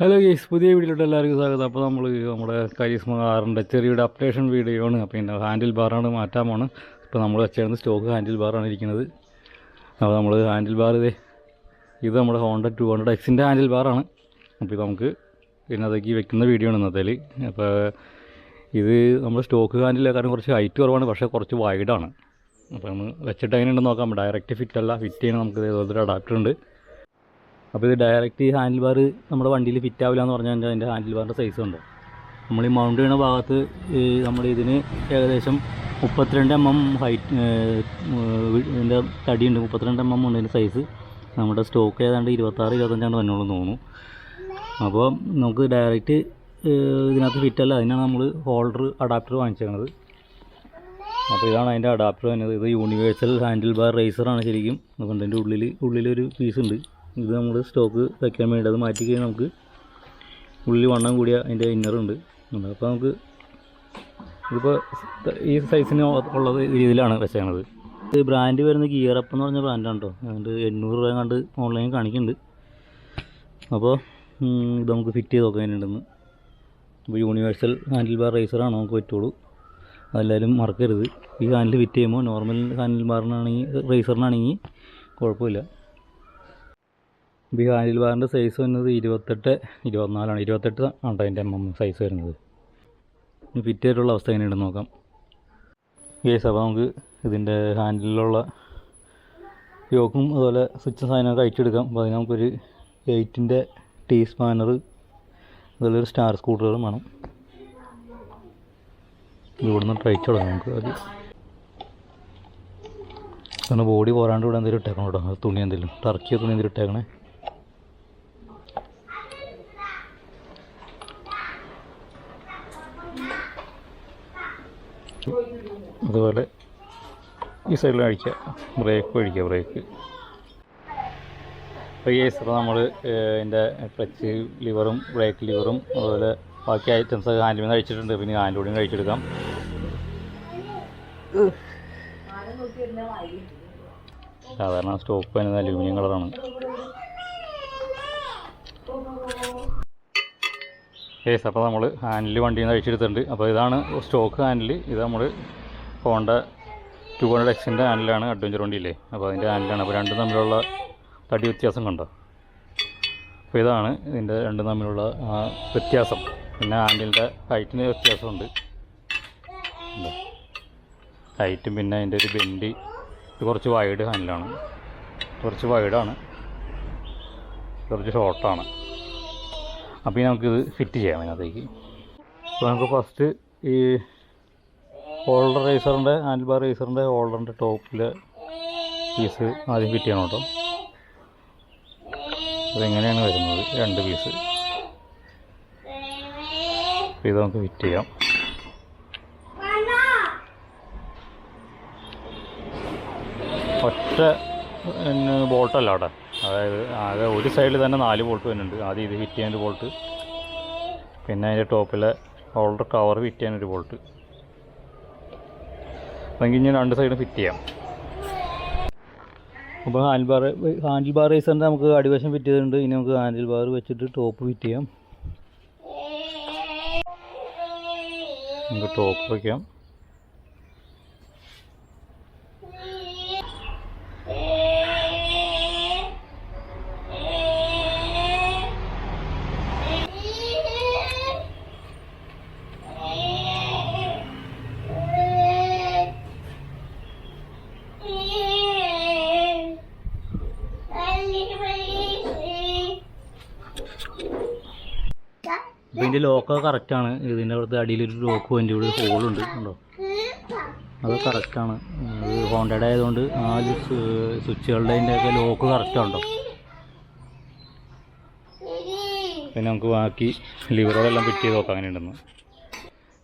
Hello guys പുതിയ വീഡിയോയിലോട്ട് എല്ലാവർക്കും സ്വാഗതം. അപ്പോൾ നമ്മൾ നമ്മുടെ കരിസ്മ കാറിന്റെ ചെറിയൊരു അപ്ഡേഷൻ വീഡിയോ ആണ് അപ്പോൾ ഇതിന്റെ ഹാൻഡിൽ ബാറാണ് മാറ്റാൻ പോണ്. ഇപ്പോൾ നമ്മൾ വെച്ചിരുന്ന സ്റ്റോക്ക് ഹാൻഡിൽ ബാറാണ് ഇരിക്കുന്നത്. അപ്പോൾ നമ്മൾ ഹാൻഡിൽ ബാർ ഇതേ ഇത് നമ്മുടെ ഹോണ്ട ടു ഹൺഡ്രഡ് എക്സിന്റെ ഹാൻഡിൽ ബാറാണ് അപ്പോൾ ഇത് നമുക്ക് ഇതിനകത്തേക്ക് വെക്കുന്ന വീഡിയോ ആണ് ഇന്നത്തേൽ. അപ്പോൾ ഇത് നമ്മൾ സ്റ്റോക്ക് ഹാൻഡിൽ ഹാൻഡിലേക്കാളും കുറച്ച് ഹൈറ്റ് കുറവാണ് പക്ഷേ കുറച്ച് വൈഡാണ് അപ്പോൾ നമ്മൾ വെച്ചിട്ട് എങ്ങനെയുണ്ടെന്ന് നോക്കാം. ഡയറക്റ്റ് ഫിറ്റ് അല്ല ഫിറ്റ് ചെയ്യണം. നമുക്ക് ഇതേപോലത്തെ ഒരു അഡാപ്റ്റർ ഉണ്ട്. അപ്പോൾ ഇത് ഡയറക്റ്റ് ഈ ഹാൻഡിൽ ബാർ നമ്മുടെ വണ്ടിയിൽ ഫിറ്റ് ആവില്ല എന്ന് പറഞ്ഞാൽ അതിന്റെ ഹാൻഡിൽ ബാറിന്റെ സൈസ് ഉണ്ട് നമ്മൾ ഈ മൗണ്ട് ചെയ്യുന്ന ഭാഗത്ത് നമ്മൾ ഇതിന് ഏകദേശം മുപ്പത്തിരണ്ട് എം എം ഹൈറ്റ് ഇതിന്റെ തടിയുണ്ട്. മുപ്പത്തിരണ്ട് എം എം ഉണ്ട് ഇതിന്റെ സൈസ് നമ്മുടെ സ്റ്റോക്ക് ഏതാണ്ട് ഇരുപത്താറ് ഇരുപത്തഞ്ചാണ് വന്നോളൂ തോന്നുന്നു. അപ്പോൾ നമുക്ക് ഡയറക്റ്റ് ഇതിനകത്ത് ഫിറ്റ് അല്ല. അതിനാണ് നമ്മൾ ഹോൾഡർ അഡാപ്റ്റർ വാങ്ങിച്ചേക്കണത്. അപ്പോൾ ഇതാണ് അതിന്റെ അഡാപ്റ്റർ വന്നത് ഇത് യൂണിവേഴ്സൽ ഹാൻഡിൽ ബാർ റേസറാണ് ശരിക്കും. അതുകൊണ്ട് അതിന്റെ ഉള്ളിൽ ഉള്ളിലൊരു ഉണ്ട്. ഇത് നമ്മൾ സ്റ്റോക്ക് വയ്ക്കാൻ വേണ്ടി അത് മാറ്റി കഴിഞ്ഞാൽ നമുക്ക് ഉള്ളിൽ വണ്ണം കൂടിയ അതിന്റെ ഇന്നറുണ്ട്. അപ്പോൾ നമുക്ക് ഇതിപ്പോൾ ഈ സൈസിന് ഉള്ളത് രീതിയിലാണ് വെച്ചേക്കണത്. ഇത് ബ്രാൻഡ് വരുന്ന ഗിയറപ്പ് എന്ന് പറഞ്ഞ ബ്രാൻഡാണ് കേട്ടോ അതുകൊണ്ട് എണ്ണൂറ് രൂപ കണ്ട് ഓൺലൈനിൽ കാണിക്കുന്നുണ്ട്. അപ്പോൾ ഇത് നമുക്ക് ഫിറ്റ് ചെയ്ത് നോക്കാൻ ഉണ്ടെന്ന് അപ്പോൾ യൂണിവേഴ്സൽ ഹാൻഡിൽ ബാർ റേസറാണ് നമുക്ക് പറ്റുള്ളൂ. അതെല്ലാവരും മറക്കരുത്. ഈ ഹാൻഡിൽ ഫിറ്റ് ചെയ്യുമ്പോൾ നോർമൽ ഹാൻഡിൽ ബാറിനാണെങ്കിൽ റേസറിനാണെങ്കിൽ കുഴപ്പമില്ല. ഈ ഹാൻഡിൽ ബാറിന്റെ സൈസ് വരുന്നത് ഇരുപത്തെട്ട് ഇരുപത്തിനാലാണ്. ഇരുപത്തെട്ട് ആണ് അതിന്റെ എം എം സൈസ് വരുന്നത്. ഇനി ഫിറ്റ് ആയിട്ടുള്ള അവസ്ഥ എങ്ങനെയുണ്ടെന്ന് നോക്കാം. ഗേസ് അപ്പോൾ നമുക്ക് ഇതിന്റെ ഹാൻഡിലുള്ള യോക്കും അതുപോലെ സ്വിച്ച് സാധനമൊക്കെ അയച്ചെടുക്കാം അപ്പോൾ അതിന് നമുക്കൊരു എയ്റ്റിന്റെ ടീ സ്പാനർ അതുപോലെ ഒരു സ്റ്റാർ സ്കൂട്ടറുകളും വേണം. ഇവിടെ നിന്ന് ട്രൈ തുടങ്ങാം നമുക്ക് അത് ബോഡി പോരാണ്ട് ഇവിടെ എന്തെങ്കിലും ഇട്ടേക്കണം കേട്ടോ. തുണി എന്തെങ്കിലും ടർക്കിയോ തുണി എന്തെങ്കിലും ഇട്ടേക്കണേ. അതുപോലെ ഈ സൈഡിൽ അഴിക്കുക. ബ്രേക്ക് അഴിക്കുക ബ്രേക്ക് അപ്പോൾ അപ്പോൾ നമ്മൾ ഇതിന്റെ ക്ലച്ച് ലിവറും ബ്രേക്ക് ലിവറും അതുപോലെ ബാക്കി ഐറ്റംസ് ഹാൻഡിൽ നിന്ന് കഴിച്ചിട്ടുണ്ട് പിന്നെ ഹാൻഡിലൂടെയും കഴിച്ചെടുക്കാം സാധാരണ സ്റ്റോപ്പ് വരുന്നത് അലൂമിനിയം കളറാണ് കേസ് അപ്പോൾ നമ്മൾ ഹാൻഡിൽ വണ്ടിയിൽ നിന്ന് അഴിച്ചെടുത്തിട്ടുണ്ട്. അപ്പോൾ ഇതാണ് സ്റ്റോക്ക് ഹാൻഡിൽ ഇത് നമ്മൾ ഹോണ്ട ടു ഹൺഡ്രഡ് എക്സിന്റെ ഹാൻഡിലാണ് അഡ്വഞ്ചർ വണ്ടിയില്ലേ അപ്പോൾ അതിന്റെ ഹാൻഡിലാണ് അപ്പോൾ രണ്ടും തമ്മിലുള്ള തടി വ്യത്യാസം കണ്ടോ? അപ്പോൾ ഇതാണ് ഇതിന്റെ രണ്ടും തമ്മിലുള്ള വ്യത്യാസം. പിന്നെ ഹാൻഡിലിന്റെ ഹൈറ്റിന് വ്യത്യാസമുണ്ട്. ഹൈറ്റും പിന്നെ അതിന്റെ ഒരു ബെൻഡ് ഇത് കുറച്ച് വൈഡ് ഹാൻഡിലാണ് കുറച്ച് വൈഡാണ് കുറച്ച് ഷോർട്ടാണ് അപ്പോൾ നമുക്കിത് ഫിറ്റ് ചെയ്യാം അതിനകത്തേക്ക് അപ്പോൾ നമുക്ക് ഫസ്റ്റ് ഈ ഹോൾഡർ റേസറിന്റെ ഹാൻഡിൽ ബാർ റേസറിന്റെ ഹോൾഡറിന്റെ ടോപ്പിലെ പീസ് ആദ്യം ഫിറ്റ് ചെയ്യണം കേട്ടോ. അതെങ്ങനെയാണ് വരുന്നത്? രണ്ട് പീസ് ഇത് നമുക്ക് ഫിറ്റ് ചെയ്യാം. ഒറ്റ ബോട്ടല്ല അവിടെ അതായത് ആകെ ഒരു സൈഡിൽ തന്നെ നാല് ബോൾട്ട് വരുന്നുണ്ട്. ആദ്യം ഇത് ഹിറ്റ് ചെയ്യാൻ ഒരു ബോൾട്ട് പിന്നെ അതിന്റെ ടോപ്പിലെ ഹോൾഡർ കവർ ഫിറ്റ് ചെയ്യാൻ ഒരു ബോൾട്ട് അല്ലെങ്കിൽ ഇനി രണ്ട് സൈഡും ഫിറ്റ് ചെയ്യാം. അപ്പോൾ ഹാൻഡിൽ ബാർ ഹാൻഡിൽ ബാർ റേസറിന്റെ നമുക്ക് അടിവശം ഫിറ്റ് ചെയ്തിട്ടുണ്ട്. ഇനി നമുക്ക് ഹാൻഡിൽ ബാർ വെച്ചിട്ട് ടോപ്പ് ഫിറ്റ് ചെയ്യാം. നമുക്ക് ടോപ്പ് വയ്ക്കാം. ഇതിന്റെ ലോക്കൊക്കെ കറക്റ്റാണ് ഇതിന്റെ അവിടുത്തെ അടിയിലൊരു ലോക്ക് വേണ്ടി ഇവിടെ ഹോൾ ഹോളുണ്ട് കണ്ടോ? അത് കറക്റ്റാണ് അത് ഹോണ്ടഡ് ആയതുകൊണ്ട് ആ സ്വിച്ചുകളുടെ അതിന്റെയൊക്കെ ലോക്ക് കറക്റ്റാണല്ലോ പിന്നെ നമുക്ക് ബാക്കി ലിവറോടെല്ലാം ഫിറ്റ് ചെയ്ത് നോക്കാം അങ്ങനെ ഉണ്ടെന്ന്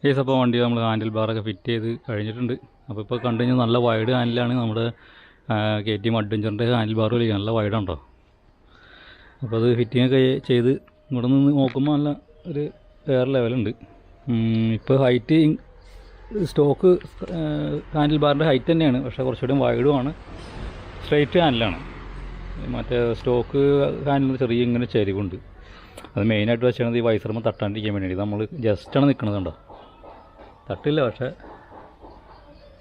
ഏസ് അപ്പോൾ വണ്ടി നമ്മൾ ഹാൻഡിൽ ബാറൊക്കെ ഫിറ്റ് ചെയ്ത് കഴിഞ്ഞിട്ടുണ്ട്. അപ്പോൾ ഇപ്പോൾ കണ്ടു കഴിഞ്ഞാൽ നല്ല വൈഡ് ഹാൻഡിലാണ് നമ്മുടെ കെ ടി എം അഡ്വഞ്ചറിന്റെ ഹാൻഡിൽ ബാർ വലിയ നല്ല വൈഡുണ്ടോ അപ്പോൾ അത് ഫിറ്റിംഗ് ഒക്കെ ചെയ്ത് ഇവിടെ നിന്ന് നോക്കുമ്പോൾ നല്ല ഒരു വേറെ ലെവലുണ്ട് ഇപ്പോൾ ഹൈറ്റ് സ്റ്റോക്ക് ഹാൻഡിൽ ബാറിന്റെ ഹൈറ്റ് തന്നെയാണ്. പക്ഷേ കുറച്ചുകൂടി വൈഡുമാണ് സ്ട്രൈറ്റ് ഹാൻഡിലാണ് മറ്റേ സ്റ്റോക്ക് ഹാൻഡിൽ ചെറിയ ഇങ്ങനെ ചരിവുണ്ട്. അത് മെയിനായിട്ട് വെച്ചാൽ ഈ വൈസർമ്മ തട്ടാണ്ടിരിക്കാൻ വേണ്ടി ഇത് നമ്മൾ ജസ്റ്റാണ് നിൽക്കുന്നത് കണ്ടോ? തട്ടില്ല പക്ഷേ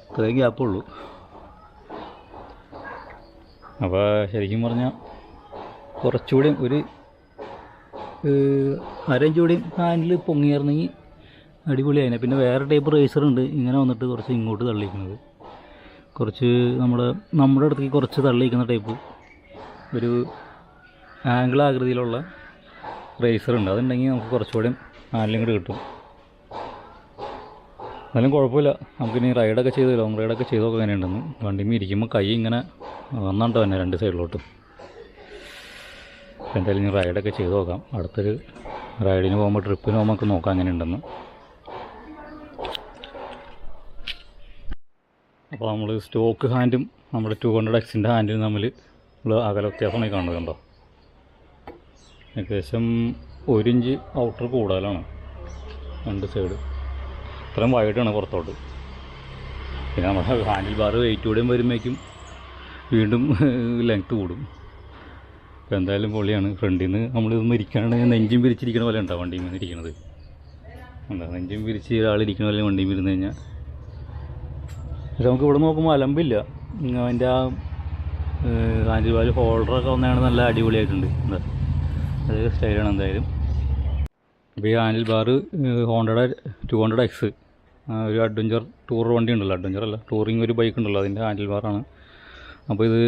ഇത്രയും ഗ്യാപ്പുള്ളൂ അപ്പോൾ ശരിക്കും പറഞ്ഞാൽ കുറച്ചുകൂടി ഒരു അരഞ്ച് കൂടി ഹാൻഡിൽ പൊങ്ങിയായിരുന്നെങ്കിൽ അടിപൊളിയായിനെ പിന്നെ വേറെ ടൈപ്പ് റേസർ ഉണ്ട്. ഇങ്ങനെ വന്നിട്ട് കുറച്ച് ഇങ്ങോട്ട് തള്ളിയിരിക്കുന്നത്. കുറച്ച് നമ്മുടെ നമ്മുടെ അടുത്തേക്ക് കുറച്ച് തള്ളിയിരിക്കുന്ന ടൈപ്പ്. ഒരു ആംഗിൾ ആകൃതിയിലുള്ള റേസർ ഉണ്ട്. അതുണ്ടെങ്കിൽ നമുക്ക് കുറച്ചുകൂടി ഹാൻഡിലും കൂടി കിട്ടും. എന്നാലും കുഴപ്പമില്ല. നമുക്കിനി റൈഡൊക്കെ ചെയ്ത് ലോങ് റൈഡൊക്കെ ചെയ്ത് നോക്കാം എങ്ങനെ ഉണ്ടെന്ന് വണ്ടിമേ ഇരിക്കുമ്പോൾ കൈ ഇങ്ങനെ വന്നുണ്ടോ തന്നെ രണ്ട് സൈഡിലോട്ട്. എന്തായാലും ഇനി റൈഡൊക്കെ ചെയ്ത് നോക്കാം. അടുത്തൊരു റൈഡിന് പോകുമ്പോൾ ട്രിപ്പിന് പോകുമ്പോൾ നമുക്ക് നോക്കാം എങ്ങനെ ഉണ്ടെന്ന് അപ്പോൾ നമ്മൾ സ്റ്റോക്ക് ഹാൻഡും നമ്മുടെ ടു ഹൺഡ്രഡ് എക്സിന്റെ ഹാൻഡും തമ്മിൽ ഉള്ള അകല വ്യത്യാസമായി കാണുന്നത് കണ്ടോ? ഏകദേശം ഒരു ഇഞ്ച് ഔട്ടർ കൂടുതലാണ്. രണ്ട് സൈഡ്. ഇത്രയും വൈഡാണ് പുറത്തോട്ട്. പിന്നെ നമ്മുടെ ഹാൻഡിൽ ബാർ വെയിറ്റ് കൂടെയും വരുമ്പോഴേക്കും വീണ്ടും ലെങ്ത്ത് കൂടും. അപ്പോൾ എന്തായാലും പൊളിയാണ്. ഫ്രണ്ടിൽ നിന്ന് നമ്മൾ ഇതൊന്നും ഇരിക്കുകയാണെങ്കിൽ നെഞ്ചും പിരിച്ചിരിക്കുന്ന പോലെ ഉണ്ടാവും വണ്ടിയിൽ നിന്ന് ഇരിക്കണത്? എന്താ നെഞ്ചും പിരിച്ച് ഒരാളിരിക്കണ പോലെ വണ്ടിയിൽ ഇരുന്ന് കഴിഞ്ഞാൽ പക്ഷെ നമുക്ക് ഇവിടെ നോക്കുമ്പോൾ അലമ്പില്ല. അതിന്റെ ആ ഹാൻഡിൽ ബാർ ഹോൾഡറൊക്കെ വന്നാണ് നല്ല അടിപൊളിയായിട്ടുണ്ട്. എന്താ? അത് സ്റ്റൈലാണ് എന്തായാലും. അപ്പോൾ ഈ ഹാൻഡിൽ ബാർ ഹോണ്ടയുടെ ടു ഹൺഡ്രഡ് എക്സ് ഒരു അഡ്വഞ്ചർ ടൂർ വണ്ടി ഉണ്ടല്ലോ അഡ്വഞ്ചർ അല്ല. ടൂറിങ് ഒരു ബൈക്ക് ഉണ്ടല്ലോ അതിന്റെ ഹാൻഡിൽ ബാറാണ് അപ്പോൾ ഇത്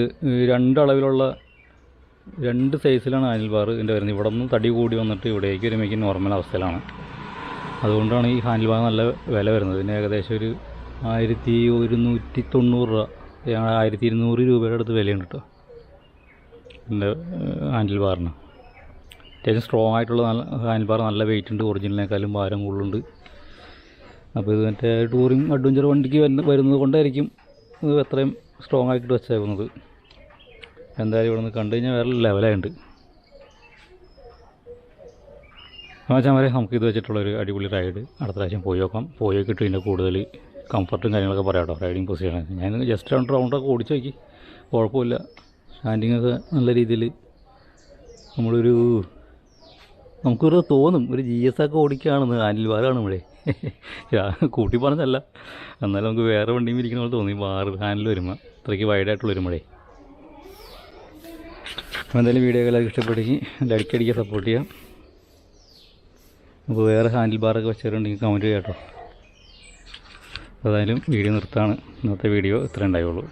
രണ്ട് അളവിലുള്ള രണ്ട് സൈസിലാണ് ഹാൻഡിൽ ബാർ ഇതിന്റെ വരുന്നത്. ഇവിടെ നിന്ന് തടി കൂടി വന്നിട്ട് ഇവിടേക്ക് വരുമ്പോഴേക്കും നോർമൽ അവസ്ഥയിലാണ്. അതുകൊണ്ടാണ് ഈ ഹാൻഡിൽ ബാർ നല്ല വില വരുന്നത്. ഇതിന് ഏകദേശം ഒരു ആയിരത്തി ഒരുന്നൂറ്റി തൊണ്ണൂറ് രൂപ ആയിരത്തി ഇരുന്നൂറ് രൂപയുടെ അടുത്ത് വിലയുണ്ട് കേട്ടോ ഇതിന്റെ ഹാൻഡിൽ ബാറിന് അത്യാവശ്യം സ്ട്രോങ് ആയിട്ടുള്ള നല്ല ഹാൻഡിൽ ബാർ നല്ല വെയിറ്റ് ഉണ്ട്. ഒറിജിനലിനേക്കാളും ഭാരം കൂടുതലുണ്ട്. അപ്പോൾ ഇത് മറ്റേ ടൂറിങ് അഡ്വഞ്ചർ വണ്ടിക്ക് വരുന്ന വരുന്നത് കൊണ്ടായിരിക്കും ഇത് അത്രയും സ്ട്രോങ് ആയിട്ട് വെച്ചേക്കുന്നത്. എന്തായാലും ഇവിടെ നിന്ന് കണ്ടു കഴിഞ്ഞാൽ വേറെ ലെവലായിട്ട് വരെ നമുക്ക് ഇത് വെച്ചിട്ടുള്ളൊരു അടിപൊളി റൈഡ് അടുത്ത പ്രാവശ്യം പോയി നോക്കാം. പോയി നോക്കിയിട്ട് ഇതിന്റെ കൂടുതൽ കംഫർട്ടും കാര്യങ്ങളൊക്കെ പറയാം കേട്ടോ റൈഡിങ് പൊസിഷൻ ഞാൻ ജസ്റ്റ് രണ്ട് റൗണ്ടൊക്കെ ഓടിച്ചു നോക്കി. കുഴപ്പമില്ല. സ്റ്റാൻഡിങ് ഒക്കെ നല്ല രീതിയിൽ നമ്മളൊരു നമുക്കൊരു തോന്നും. ഒരു ജി എസ് ഒക്കെ ഓടിക്കുകയാണെന്ന്. ഹാൻഡിൽ വാറാണ് ഇവിടെ കൂട്ടി പറഞ്ഞല്ല എന്നാലും നമുക്ക് വേറെ വണ്ടിയും ഇരിക്കുന്ന പോലെ തോന്നി. ബാർ ഹാൻഡിൽ വരുമ്പോൾ അത്രയ്ക്ക് വൈഡായിട്ടുള്ള വരുമ്പോഴേ അപ്പോൾ എന്തായാലും വീഡിയോ ഇഷ്ടപ്പെടുകയും ലൈക്ക് അടിക്കുക സപ്പോർട്ട് ചെയ്യാം. അപ്പോൾ വേറെ ഹാൻഡിൽ ബാറൊക്കെ വെച്ചിട്ടുണ്ടെങ്കിൽ കമന്റ് ചെയ്യാം കേട്ടോ. അതായാലും വീഡിയോ നിർത്താണ്. ഇന്നത്തെ വീഡിയോ ഇത്ര ഉണ്ടായുള്ളൂ.